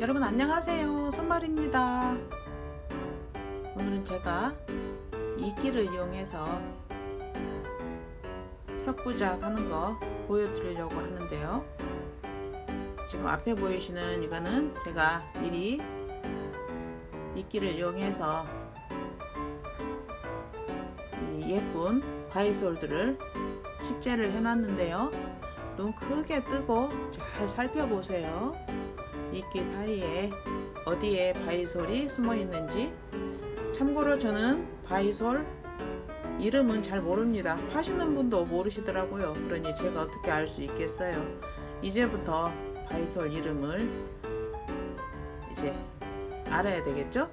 여러분 안녕하세요. 손말입니다. 오늘은 제가 이끼를 이용해서 석부작 하는 거 보여드리려고 하는데요. 지금 앞에 보이시는 이거는 제가 미리 이끼를 이용해서 이 예쁜 바이솔들을 식재를 해놨는데요. 눈 크게 뜨고 잘 살펴보세요 이끼 사이에 어디에 바이솔이 숨어 있는지 참고로 저는 바이솔 이름은 잘 모릅니다. 파시는 분도 모르시더라고요. 그러니 제가 어떻게 알 수 있겠어요? 이제부터 바이솔 이름을 이제 알아야 되겠죠?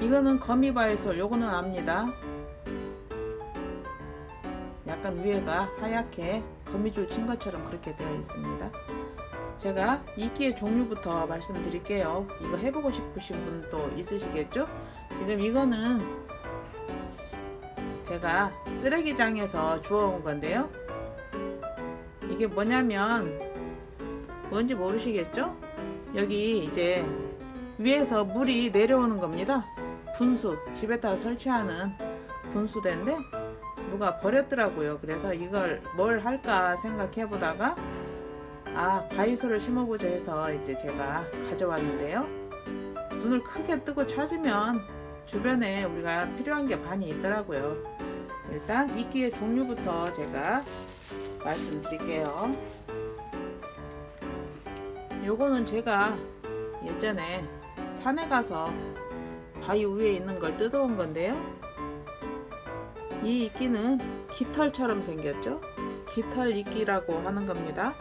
이거는 거미 바이솔 요거는 압니다. 약간 위에가 하얗게 거미줄 친 것처럼 그렇게 되어 있습니다 제가 이끼의 종류부터 말씀드릴게요. 이거 해보고 싶으신 분도 있으시겠죠? 지금 이거는 제가 쓰레기장에서 주워온 건데요. 이게 뭐냐면 뭔지 모르시겠죠? 여기 이제 위에서 물이 내려오는 겁니다. 분수, 집에다 설치하는 분수대인데 누가 버렸더라고요. 그래서 이걸 뭘 할까 생각해 보다가 아 바이솔을 심어보자 해서 이제 제가 가져왔는데요. 눈을 크게 뜨고 찾으면 주변에 우리가 필요한 게 많이 있더라고요. 일단 이끼의 종류부터 제가 말씀드릴게요. 요거는 제가 예전에 산에 가서 바위 위에 있는 걸 뜯어온 건데요. 이 이끼는 깃털처럼 생겼죠? 깃털 이끼라고 하는 겁니다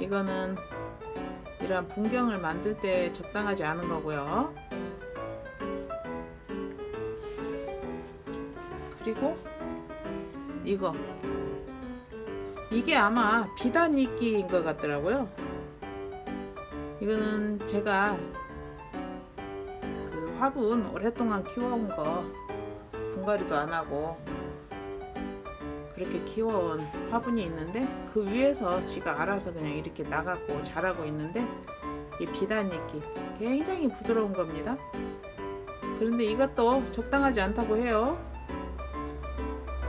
이거는 이러한 분경을 만들 때 적당하지 않은 거고요. 그리고 이거 이게 아마 비단 이끼인 것 같더라고요. 이거는 제가 그 화분 오랫동안 키워온 거 분갈이도 안 하고 그렇게 키워온 화분이 있는데 그 위에서 지가 알아서 그냥 이렇게 나가고 자라고 있는데 이 비단이끼 굉장히 부드러운 겁니다. 그런데 이것도 적당하지 않다고 해요.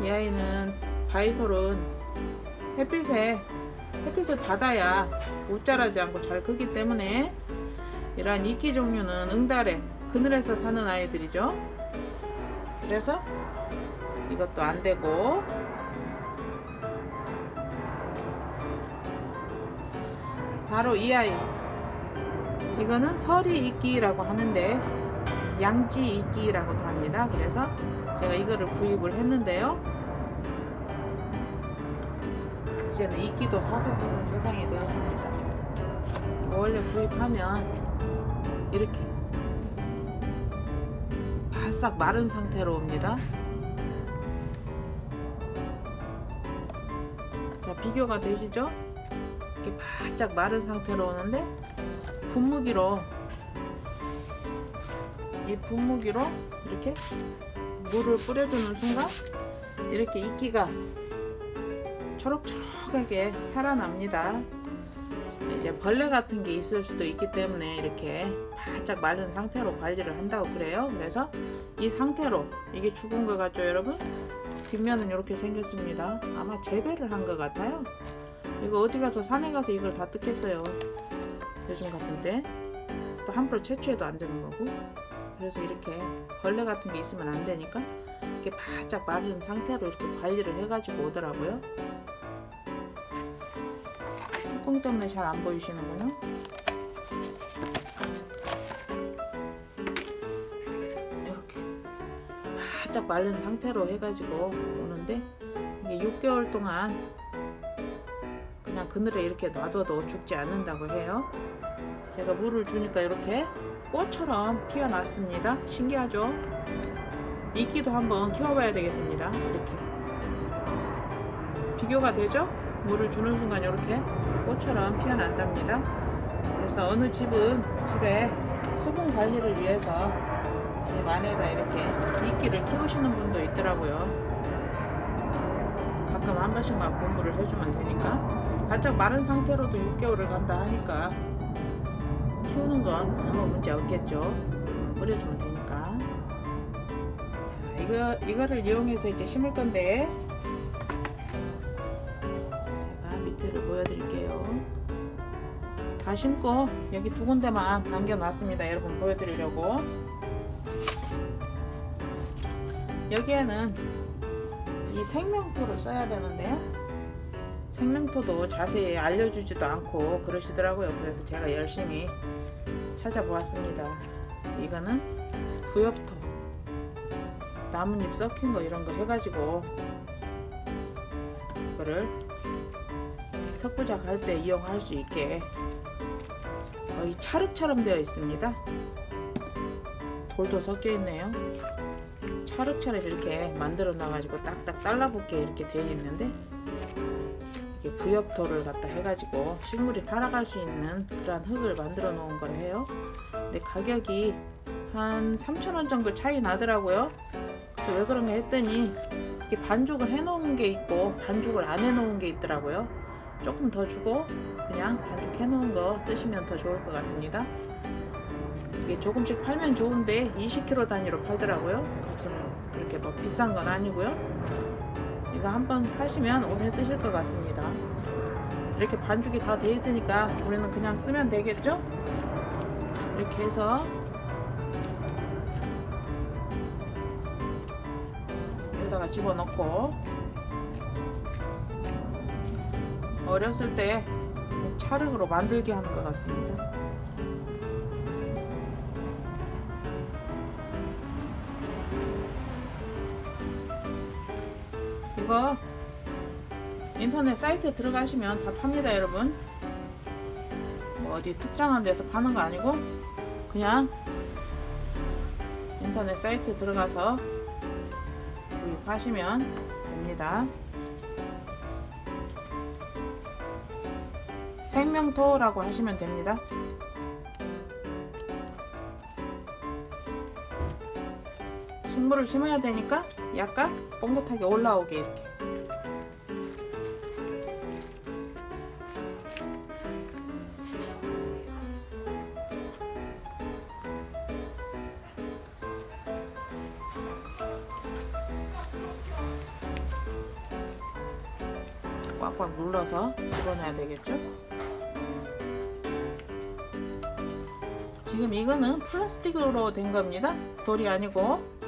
이 아이는 바이솔은 햇빛에 햇빛을 받아야 못 자라지 않고 잘 크기 때문에 이러한 이끼 종류는 응달에 그늘에서 사는 아이들이죠. 그래서 이것도 안 되고 바로 이 아이. 이거는 서리 이끼라고 하는데 양지 이끼라고도 합니다. 그래서 제가 이거를 구입을 했는데요. 이제는 이끼도 사서 쓰는 세상이 되었습니다. 원래 구입하면 이렇게 바싹 마른 상태로 옵니다. 자 비교가 되시죠? 이렇게 바짝 마른 상태로 오는데 분무기로 이 분무기로 이렇게 물을 뿌려주는 순간 이렇게 이끼가 초록초록하게 살아납니다. 이제 벌레 같은 게 있을 수도 있기 때문에 이렇게 바짝 마른 상태로 관리를 한다고 그래요. 그래서 이 상태로 이게 죽은 것 같죠, 여러분? 뒷면은 이렇게 생겼습니다. 아마 재배를 한 것 같아요. 이거 어디 가서 산에 가서 이걸 다 뜯겠어요. 요즘 같은데 또 함부로 채취해도 안 되는 거고 그래서 이렇게 벌레 같은 게 있으면 안 되니까 이렇게 바짝 마른 상태로 이렇게 관리를 해가지고 오더라고요. 뚜껑 때문에 잘 안 보이시는구나. 이렇게 바짝 마른 상태로 해가지고 오는데 이게 6개월 동안 그냥 그늘에 이렇게 놔둬도 죽지 않는다고 해요. 제가 물을 주니까 이렇게 꽃처럼 피어났습니다. 신기하죠? 이끼도 한번 키워봐야 되겠습니다. 이렇게 비교가 되죠? 물을 주는 순간 이렇게 꽃처럼 피어난답니다. 그래서 어느 집은 집에 수분 관리를 위해서 집 안에다 이렇게 이끼를 키우시는 분도 있더라고요. 가끔 한 번씩만 분무를 해주면 되니까 바짝 마른 상태로도 6개월을 간다 하니까 키우는 건 아무 문제 없겠죠. 뿌려주면 되니까. 자, 이거 이거를 이용해서 이제 심을 건데 제가 밑에를 보여드릴게요. 다 심고 여기 두 군데만 남겨놨습니다. 여러분 보여드리려고. 여기에는 이 생명토를 써야 되는데요. 생명토도 자세히 알려주지도 않고 그러시더라고요. 그래서 제가 열심히 찾아보았습니다. 이거는 부엽토, 나뭇잎 썩힌 거 이런 거 해가지고 이거를 석부작 할 때 이용할 수 있게 거의 찰흙처럼 되어 있습니다. 돌도 섞여 있네요. 찰흙처럼 이렇게 만들어 놔가지고 딱딱 달라붙게 이렇게 되어 있는데 부엽토를 갖다 해가지고 식물이 살아갈 수 있는 그러한 흙을 만들어 놓은 걸 해요. 근데 가격이 한 3,000원 정도 차이 나더라고요. 그래서 왜 그런가 했더니 이렇게 반죽을 해 놓은 게 있고 반죽을 안 해 놓은 게 있더라고요. 조금 더 주고 그냥 반죽 해 놓은 거 쓰시면 더 좋을 것 같습니다. 이게 조금씩 팔면 좋은데 20kg 단위로 팔더라고요. 값은 그렇게 뭐 비싼 건 아니고요. 이거 한번 사시면 오래 쓰실 것 같습니다. 이렇게 반죽이 다 돼 있으니까 우리는 그냥 쓰면 되겠죠? 이렇게 해서 여기다가 집어넣고 어렸을 때 찰흙으로 만들게 하는 것 같습니다. 이거 인터넷 사이트 들어가시면 다 팝니다 여러분. 뭐 어디 특정한 데서 파는 거 아니고 그냥 인터넷 사이트 들어가서 구입하시면 됩니다. 생명토라고 하시면 됩니다 식물을 심어야 되니까 약간 뻥긋하게 올라오게 이렇게 꽉꽉 눌러서 집어넣어야 되겠죠? 지금 이거는 플라스틱으로 된 겁니다. 돌이 아니고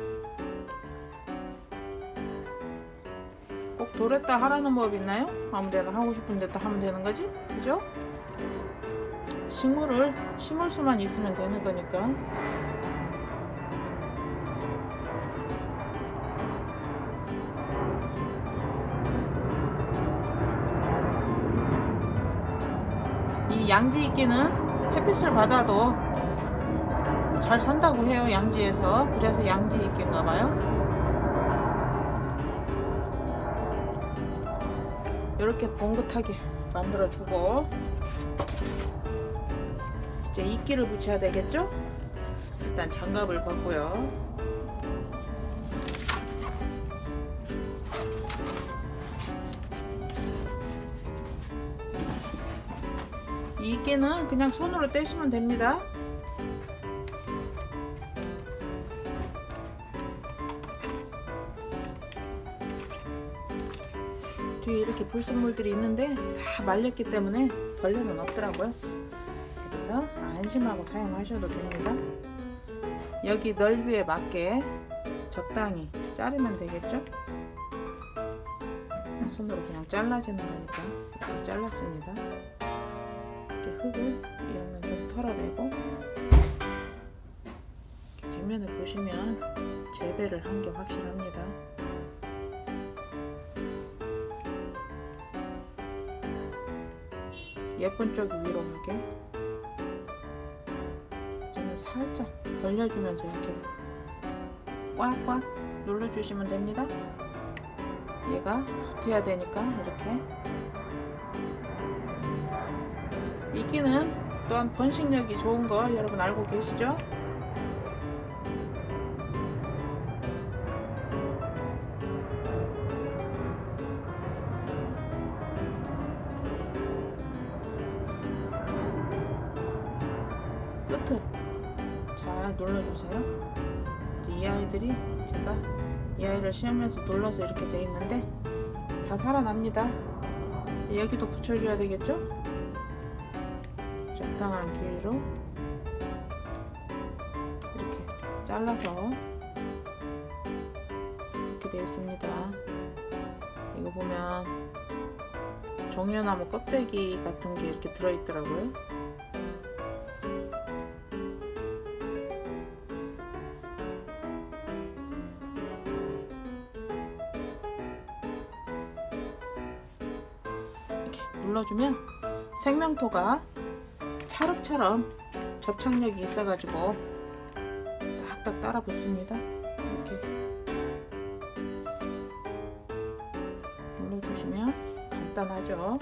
꼭 돌에다 하라는 법 있나요? 아무데나 하고 싶은 데다 하면 되는 거지? 그죠? 식물을 심을 수만 있으면 되는 거니까 이 양지 이끼는 햇빛을 받아도 잘 산다고 해요 양지에서 그래서 양지 이끼인가 봐요 이렇게 봉긋하게 만들어 주고 이제 이끼를 붙여야 되겠죠? 일단 장갑을 벗고요. 이 이끼는 그냥 손으로 떼시면 됩니다 불순물들이 있는데 다 말렸기 때문에 벌레는 없더라고요. 그래서 안심하고 사용하셔도 됩니다. 여기 넓이에 맞게 적당히 자르면 되겠죠? 손으로 그냥 잘라지는 거니까 이렇게 잘랐습니다. 이렇게 흙을 이런 건좀 털어내고 뒷면을 보시면 재배를 한 게 확실합니다. 예쁜 쪽이 위로 가게. 저는 살짝 벌려주면서 이렇게 꽉꽉 눌러주시면 됩니다. 얘가 붙어야 되니까 이렇게. 이끼는 또한 번식력이 좋은 거 여러분 알고 계시죠? 심으면서 눌러서 이렇게 돼 있는데 다 살아납니다. 여기도 붙여줘야 되겠죠? 적당한 길이로 이렇게 잘라서 이렇게 되어 있습니다. 이거 보면 정려나무 껍데기 같은 게 이렇게 들어있더라고요. 눌러주면 생명토가 찰흙처럼 접착력이 있어가지고 딱딱 따라 붙습니다. 이렇게 눌러주시면 간단하죠.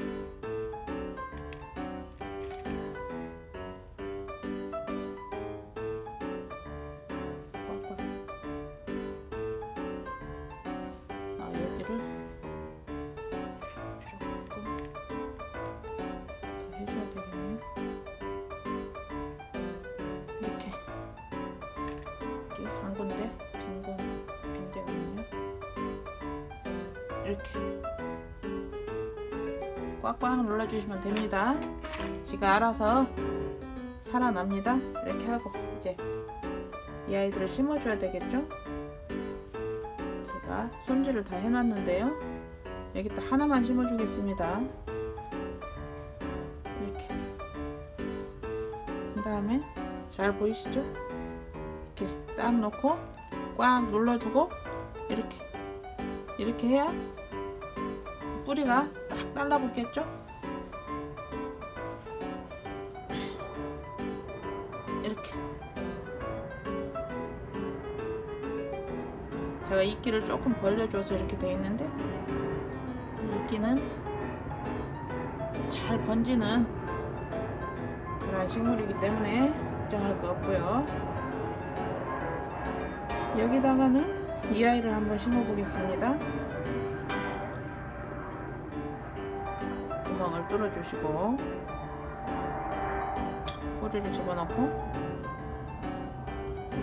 이렇게 꽉꽉 눌러주시면 됩니다. 지가 알아서 살아납니다. 이렇게 하고 이제 이 아이들을 심어줘야 되겠죠? 제가 손질을 다 해놨는데요. 여기다 하나만 심어주겠습니다. 이렇게 그 다음에 잘 보이시죠? 이렇게 딱 놓고 꽉 눌러주고 이렇게 이렇게 해야 뿌리가 딱 달라붙겠죠? 이렇게 제가 이끼를 조금 벌려줘서 이렇게 돼 있는데 이 이끼는 잘 번지는 그런 식물이기 때문에 걱정할 거 없고요. 여기다가는 이 아이를 한번 심어 보겠습니다. 뚫어 주시고 뿌리를 집어넣고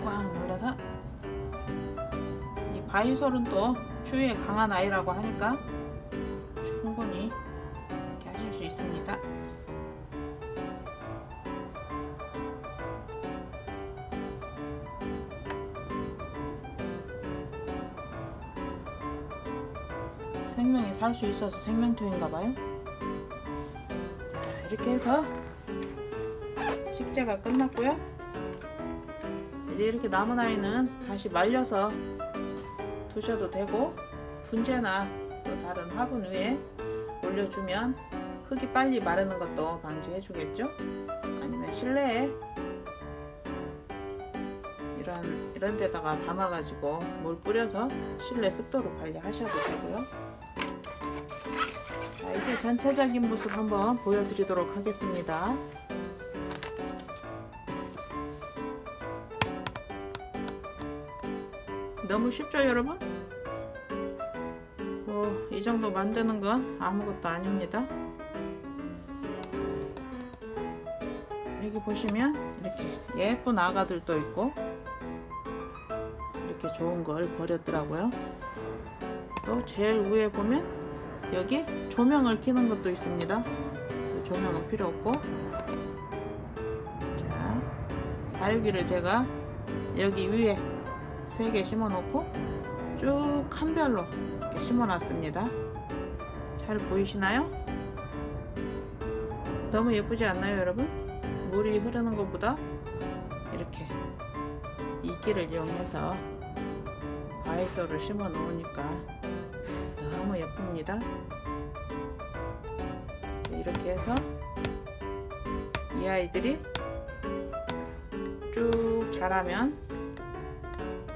꽉 눌러서 이 바이솔은 또 추위에 강한 아이라고 하니까 충분히 이렇게 하실 수 있습니다. 생명이 살 수 있어서 생명토인가 봐요. 자, 이렇게 해서 식재가 끝났고요. 이제 이렇게 남은 아이는 다시 말려서 두셔도 되고 분재나 또 다른 화분 위에 올려주면 흙이 빨리 마르는 것도 방지해 주겠죠. 아니면 실내에 이런 이런 데다가 담아가지고 물 뿌려서 실내 습도를 관리하셔도 되고요. 전체적인 모습 한번 보여드리도록 하겠습니다. 너무 쉽죠, 여러분? 뭐, 이 정도 만드는 건 아무것도 아닙니다. 여기 보시면 이렇게 예쁜 아가들도 있고, 이렇게 좋은 걸 버렸더라고요. 또 제일 위에 보면 여기 조명을 켜는 것도 있습니다. 그 조명은 필요 없고, 자, 다육이를 제가 여기 위에 세개 심어 놓고 쭉 칸별로 이렇게 심어 놨습니다. 잘 보이시나요? 너무 예쁘지 않나요, 여러분? 물이 흐르는 것보다 이렇게 이끼를 이용해서 바이소를 심어 놓으니까 너무 예쁩니다. 이렇게 해서 이 아이들이 쭉 자라면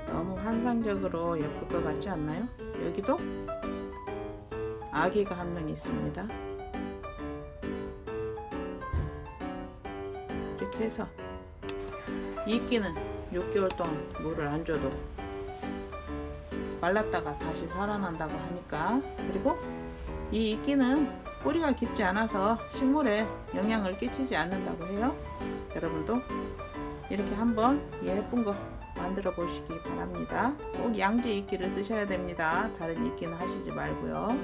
너무 환상적으로 예쁠 것 같지 않나요? 여기도 아기가 한 명 있습니다. 이렇게 해서 이끼는 6개월 동안 물을 안 줘도 말랐다가 다시 살아난다고 하니까 그리고 이 이끼는 뿌리가 깊지 않아서 식물에 영향을 끼치지 않는다고 해요. 여러분도 이렇게 한번 예쁜 거 만들어 보시기 바랍니다. 꼭 양지 이끼를 쓰셔야 됩니다. 다른 이끼는 하시지 말고요.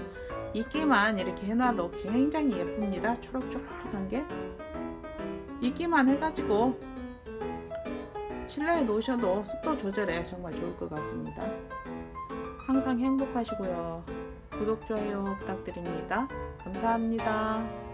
이끼만 이렇게 해놔도 굉장히 예쁩니다. 초록초록한 게 이끼만 해가지고 실내에 놓으셔도 습도 조절에 정말 좋을 것 같습니다. 항상 행복하시고요. 구독, 좋아요 부탁드립니다. 감사합니다.